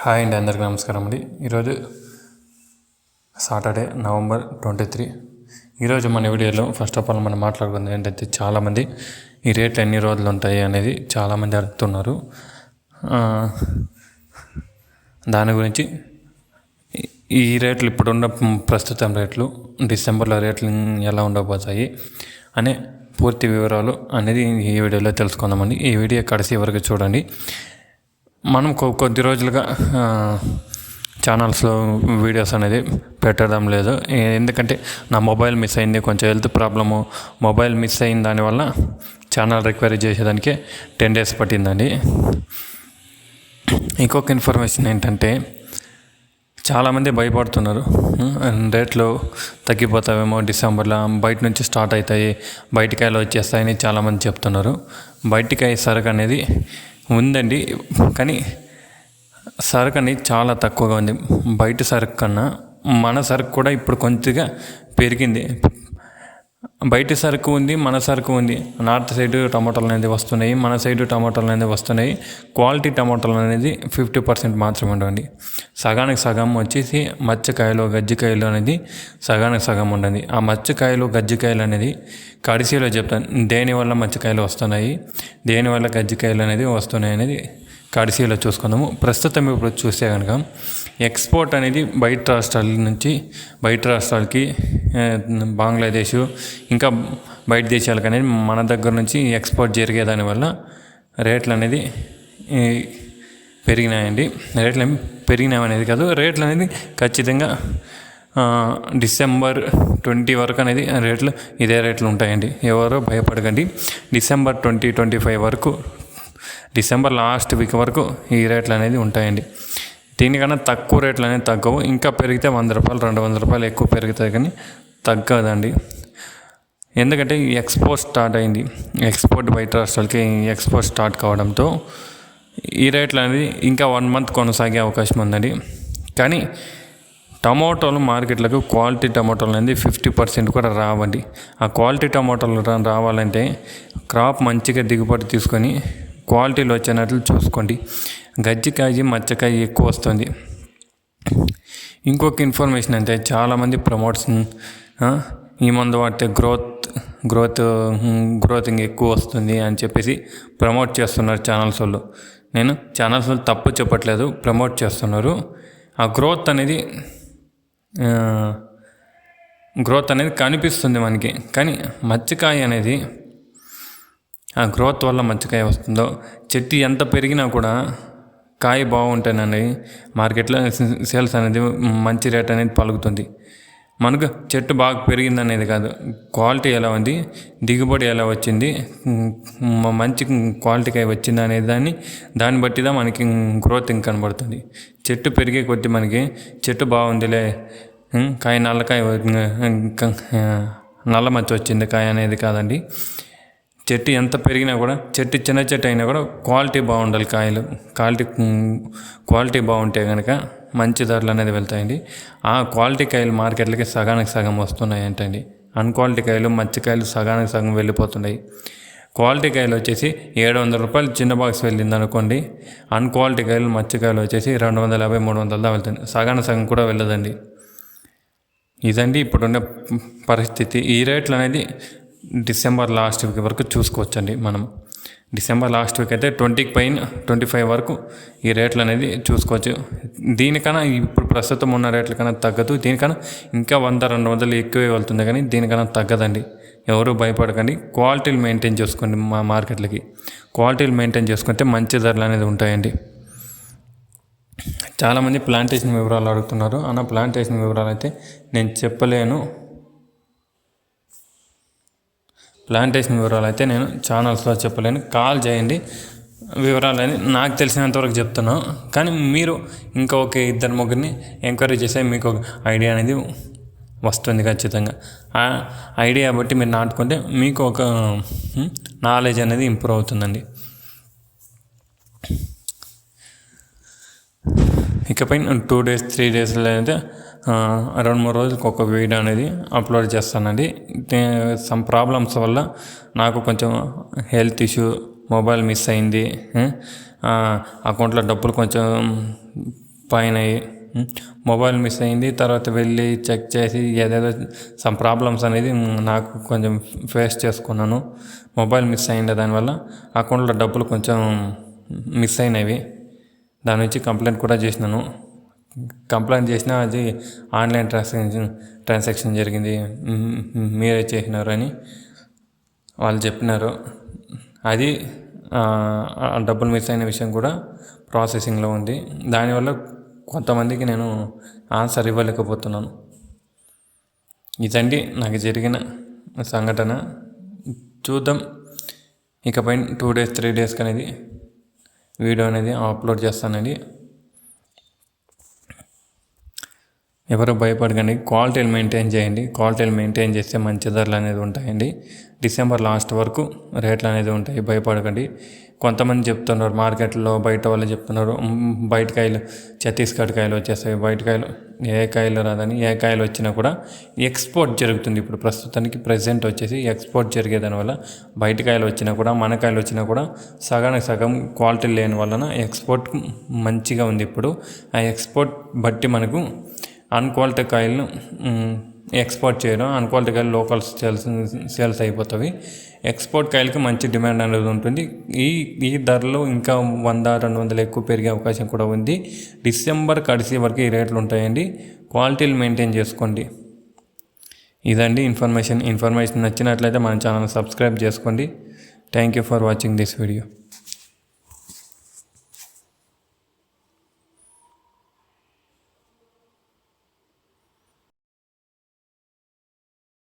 Hi అండి అందరికీ నమస్కారం అండి. ఈరోజు సాటర్డే నవంబర్ ట్వంటీ త్రీ. ఈరోజు మన వీడియోలో ఫస్ట్ ఆఫ్ ఆల్ మనం మాట్లాడుకుంది ఏంటంటే చాలామంది ఈ రేట్లు ఎన్ని రోజులు ఉంటాయి అనేది చాలామంది అడుగుతున్నారు. దాని గురించి ఈ- ఈ రేట్లు ఇప్పుడున్న ప్రస్తుతం రేట్లు డిసెంబర్లో రేట్లు ఎలా ఉండబోతాయి అనే పూర్తి వివరాలు అనేది ఈ వీడియోలో తెలుసుకుందామండి. ఈ వీడియో కడిసి వరకు చూడండి. మనం కొ కొద్ది రోజులుగా ఛానల్స్లో వీడియోస్ అనేది పెట్టడం లేదు. ఎందుకంటే నా మొబైల్ మిస్ అయింది కొంచెం హెల్త్ ప్రాబ్లము. మొబైల్ మిస్ అయిన దానివల్ల ఛానల్ రిక్వైరీ చేసేదానికి టెన్ డేస్ పట్టిందండి. ఇంకొక ఇన్ఫర్మేషన్ ఏంటంటే చాలామంది భయపడుతున్నారు. రేట్లు తగ్గిపోతావేమో డిసెంబర్లో బయట నుంచి స్టార్ట్ అవుతాయి బయటికాయలు వచ్చేస్తాయని చాలామంది చెప్తున్నారు. బయటికాయ సరుకు అనేది ఉందండి. కానీ సరుకు అనేది చాలా తక్కువగా ఉంది. బయట సరుకు కన్నా మన సరుకు కూడా ఇప్పుడు కొద్దిగా పెరిగింది. బయట సరుకు ఉంది మన సరుకు ఉంది. నార్త్ సైడ్ టమాటాలు అనేది వస్తున్నాయి మన సైడ్ టమాటాలు అనేది వస్తున్నాయి. క్వాలిటీ టమాటాలు అనేది ఫిఫ్టీ పర్సెంట్ మాత్రమే ఉండండి. సగానికి సగం వచ్చేసి మచ్చకాయలు గజ్జికాయలు అనేది సగానికి సగం ఉండండి. ఆ మచ్చకాయలు గజ్జికాయలు అనేది కడిసీలో చెప్తాను. దేనివల్ల మచ్చకాయలు వస్తున్నాయి? దేనివల్ల గజ్జికాయలు అనేది వస్తున్నాయి అనేది కడిసీలో చూసుకుందాము. ప్రస్తుతం ఇప్పుడు చూస్తే కనుక ఎక్స్పోర్ట్ అనేది బయట రాష్ట్రాల నుంచి బయట రాష్ట్రాలకి బంగ్లాదేశ్ ఇంకా బయట దేశాలకు అనేది మన దగ్గర నుంచి ఎక్స్పోర్ట్ జరిగే దానివల్ల రేట్లు అనేది పెరిగినాయండి. రేట్లు పెరిగినాయి అనేది కాదు రేట్లు అనేది ఖచ్చితంగా డిసెంబర్ ట్వంటీ వరకు అనేది రేట్లు ఇదే రేట్లు ఉంటాయండి. ఎవరో భయపడకండి. డిసెంబర్ ట్వంటీ ట్వంటీ ఫైవ్ వరకు డిసెంబర్ లాస్ట్ వీక్ వరకు ఈ రేట్లు అనేది ఉంటాయండి. దీనికన్నా తక్కువ రేట్లు అనేది తగ్గవు. ఇంకా పెరిగితే వంద రూపాయలు రెండు వందల రూపాయలు ఎక్కువ పెరుగుతాయి కానీ తగ్గదండి. ఎందుకంటే ఎక్స్పోర్ట్ స్టార్ట్ అయింది. ఎక్స్పోర్ట్ బయట రాష్ట్రాలకి ఎక్స్పోర్ట్ స్టార్ట్ కావడంతో ఈ రేట్లు అనేది ఇంకా వన్ మంత్ కొనసాగే అవకాశం ఉందండి. కానీ టమోటాలు మార్కెట్లకు క్వాలిటీ టమోటాలు అనేది ఫిఫ్టీ పర్సెంట్ కూడా రావండి. ఆ క్వాలిటీ టమోటాలు రావాలంటే క్రాప్ మంచిగా దిగుబడి తీసుకొని క్వాలిటీలో వచ్చినట్లు చూసుకోండి. గజ్జికాయ మచ్చకాయ ఎక్కువ వస్తుంది. ఇంకొక ఇన్ఫర్మేషన్ అంటే చాలామంది ప్రమోట్స్ ఈ మందు వాడితే గ్రోత్ గ్రోత్ గ్రోతింగ్ ఎక్కువ వస్తుంది అని చెప్పేసి ప్రమోట్ చేస్తున్నారు ఛానల్స్ వాళ్ళు. నేను ఛానల్స్ వాళ్ళు తప్పు చెప్పట్లేదు ప్రమోట్ చేస్తున్నారు. ఆ గ్రోత్ అనేది గ్రోత్ అనేది కనిపిస్తుంది మనకి. కానీ మత్స్యకాయ అనేది ఆ గ్రోత్ వల్ల మంచికాయ వస్తుందో చెట్టు ఎంత పెరిగినా కూడా కాయ బాగుంటేనండి మార్కెట్లో సేల్స్ అనేది మంచి రేట్ అనేది పలుకుతుంది. మనకు చెట్టు బాగా పెరిగింది అనేది కాదు క్వాలిటీ ఎలా ఉంది దిగుబడి ఎలా వచ్చింది మంచి క్వాలిటీ కాయ వచ్చింది అనే దాన్ని దాన్ని బట్టిదా మనకి గ్రోత్ కనబడుతుంది. చెట్టు పెరిగే కొద్దీ మనకి చెట్టు బాగుందిలే కాయ నల్లకాయ నల్ల మచ్చ వచ్చింది కాయ అనేది కాదండి. చెట్టు ఎంత పెరిగినా కూడా చెట్టు చిన్న చెట్టు అయినా కూడా క్వాలిటీ బాగుండాలి కాయలు. క్వాలిటీ క్వాలిటీ బాగుంటే కనుక మంచి ధరలు అనేది వెళ్తాయండి. ఆ క్వాలిటీ కాయలు మార్కెట్లకి సగానికి సగం వస్తున్నాయి ఏంటండి అన్క్వాలిటీ కాయలు మచ్చికాయలు సగానికి సగం వెళ్ళిపోతున్నాయి. క్వాలిటీ కాయలు వచ్చేసి ఏడు వందల రూపాయలు చిన్న బాక్స్ వెళ్ళింది అనుకోండి అన్క్వాలిటీ కాయలు మచ్చికాయలు వచ్చేసి రెండు వందల యాభై మూడు వందల దా వెళ్తుంది సగాన సగం కూడా వెళ్ళదండి. ఇదండి ఇప్పుడున్న పరిస్థితి. ఈ రేట్లు అనేది డిసెంబర్ లాస్ట్ వీక్ వరకు చూసుకోవచ్చండి మనం. డిసెంబర్ లాస్ట్ వీక్ అయితే ట్వంటీకి పైన ట్వంటీ ఫైవ్ వరకు ఈ రేట్లు అనేది చూసుకోవచ్చు. దీనికన్నా ఇప్పుడు ప్రస్తుతం ఉన్న రేట్ల కన్నా తగ్గదు. దీనికన్నా ఇంకా వంద రెండు వందలు ఎక్కువే వెళ్తుంది కానీ దీనికన్నా తగ్గదండి. ఎవరు భయపడకండి. క్వాలిటీలు మెయింటైన్ చేసుకోండి మా మార్కెట్లకి. క్వాలిటీలు మెయింటైన్ చేసుకుంటే మంచి ధరలు అనేది ఉంటాయండి. చాలామంది ప్లాంటేషన్ వివరాలు అడుగుతున్నారు. అన్న ప్లాంటేషన్ వివరాలు అయితే నేను చెప్పలేను. ప్లాంటేషన్ వివరాలు అయితే నేను ఛానల్స్లో చెప్పలేను. కాల్ చేయండి. వివరాలు అని నాకు తెలిసినంతవరకు చెప్తున్నాను కానీ మీరు ఇంకా ఒక ఇద్దరు ముగ్గురిని ఎంక్వైరీ చేస్తే మీకు ఒక ఐడియా అనేది వస్తుంది ఖచ్చితంగా. ఆ ఐడియా బట్టి మీరు నాటుకుంటే మీకు ఒక నాలెడ్జ్ అనేది ఇంప్రూవ్ అవుతుందండి. ఇకపై టూ డేస్ త్రీ డేస్లో అయితే రెండు మూడు రోజులకు ఒక వీడియో అనేది అప్లోడ్ చేస్తానండి. సమ్ ప్రాబ్లమ్స్ వల్ల నాకు కొంచెం హెల్త్ ఇష్యూ మొబైల్ మిస్ అయింది అకౌంట్లో డబ్బులు కొంచెం పైన మొబైల్ మిస్ అయింది. తర్వాత వెళ్ళి చెక్ చేసి ఏదేదో సమ్ ప్రాబ్లమ్స్ అనేది నాకు కొంచెం ఫేస్ చేసుకున్నాను. మొబైల్ మిస్ అయింది దానివల్ల అకౌంట్లో డబ్బులు కొంచెం మిస్ అయినవి. దాని నుంచి కంప్లైంట్ కూడా చేసినాను. కంప్లైంట్ చేసినా అది ఆన్లైన్ ట్రాన్సాక్షన్ ట్రాన్సాక్షన్ జరిగింది. మీరే చేసినారు అని వాళ్ళు చెప్పినారు. అది డబ్బులు మిస్ అయిన విషయం కూడా ప్రాసెసింగ్లో ఉంది. దానివల్ల కొంతమందికి నేను ఆన్సర్ ఇవ్వలేకపోతున్నాను. ఇదండి నాకు జరిగిన సంఘటన. చూద్దాం. ఇకపై టూ డేస్ త్రీ డేస్కి అనేది వీడియో అనేది అప్లోడ్ చేస్తానండి. ఎవరు భయపడకండి క్వాలిటీలు మెయింటైన్ చేయండి. క్వాలిటీలు మెయింటైన్ చేస్తే మంచి ధరలు అనేది ఉంటాయండి. డిసెంబర్ లాస్ట్ వరకు రేట్లు అనేది ఉంటాయి. భయపడకండి. కొంతమంది చెప్తున్నారు మార్కెట్లో బయట వాళ్ళు చెప్తున్నారు బయట కాయలు ఛత్తీస్గఢ్ కాయలు వచ్చేస్తాయి. బయట కాయలు ఏ కాయలు రాదని ఏ కాయలు వచ్చినా కూడా ఎక్స్పోర్ట్ జరుగుతుంది ఇప్పుడు ప్రస్తుతానికి. ప్రజెంట్ వచ్చేసి ఎక్స్పోర్ట్ జరిగేదాని వల్ల బయట కాయలు వచ్చినా కూడా మన కాయలు వచ్చినా కూడా సగానికి సగం క్వాలిటీ లేని వలన ఎక్స్పోర్ట్ మంచిగా ఉంది ఇప్పుడు. ఆ ఎక్స్పోర్ట్ బట్టి మనకు అన్క్వాలిటీ కాయలను ఎక్స్పోర్ట్ చేయడం అన్క్వాలిటీ కాయలు లోకల్ సేల్స్ సేల్స్ అయిపోతాయి. ఎక్స్పోర్ట్ కాయలకి మంచి డిమాండ్ అనేది ఉంటుంది. ఈ ఈ ధరలు ఇంకా వంద రెండు వందలు ఎక్కువ పెరిగే అవకాశం కూడా ఉంది. డిసెంబర్ కడిసే వరకు ఈ రేట్లు ఉంటాయండి. క్వాలిటీలు మెయింటైన్ చేసుకోండి. ఇదండి ఇన్ఫర్మేషన్ ఇన్ఫర్మేషన్ నచ్చినట్లయితే మన ఛానల్ సబ్స్క్రైబ్ చేసుకోండి. Thank you for watching this video